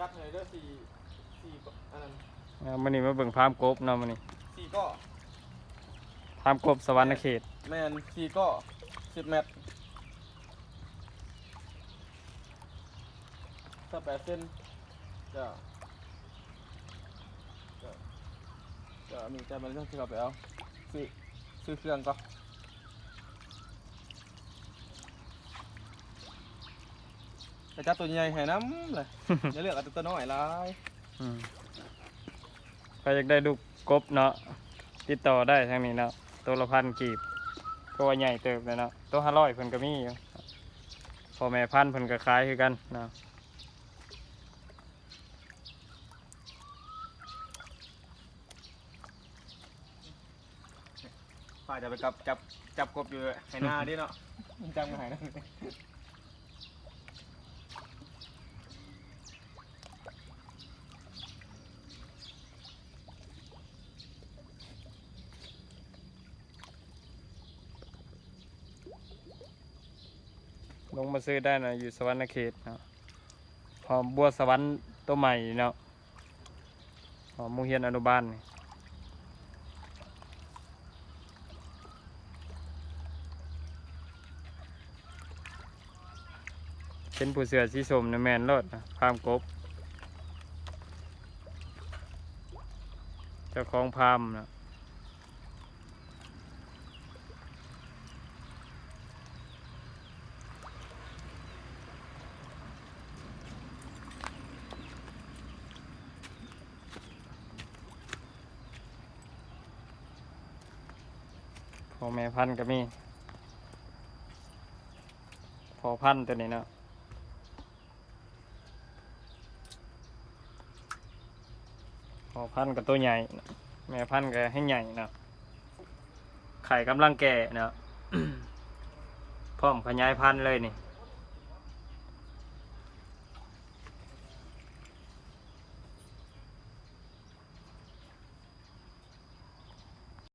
จัดให้เด้อสี่สี่อันนั้นเอามันนี่มาเบิ่งพามกบเนาะมันนี่สี่ก็พามกบสวรรณเขตแมนสี่ก็สิบเมตรถ้าแปดเส้นจะจะจะมีแต่มันต้องที่เราไปเอาซื้อซื้อเครื่องก็ ไปจัดตัวใหญ่ให้น้ำเลยอย่าเลือกเอาแต่ตัวน้อยหลายอืมใครอยากได้ลูกกบเนาะติดต่อได้ทางนี้เนาะตัวละพันกีบก็ว่าใหญ่เติบเลยเนาะตัวห้าร้อยเพิ่นก็มีอยู่พ่อแม่พันธุ์เพิ่นก็ขายคือกันเนาะฝ่ายจะไปกับจับจับกบอยู่ให้หน้าดิเนาะจำกันหายนะ ลงมาซื้อได้นะอยู่สวรรณเขตเนาะหอมบัวสวรรค์ตัวใหม่เนาะหอมมุงเฮียนอนุบาลนี่เป็นผู้เสือสีสมนะแมนรถนะพามกบ เจ้าของพามนะ พ่อแม่พันธุ์ก็มีพอพันธุ์ตัวนี้เนาะพอพันธุ์กับตัวใหญ่ แม่พันธุ์ก็ให้ใหญ่เนาะไข่กำลังแก่เนาะพร้อมขยายพันธุ์เลยนี่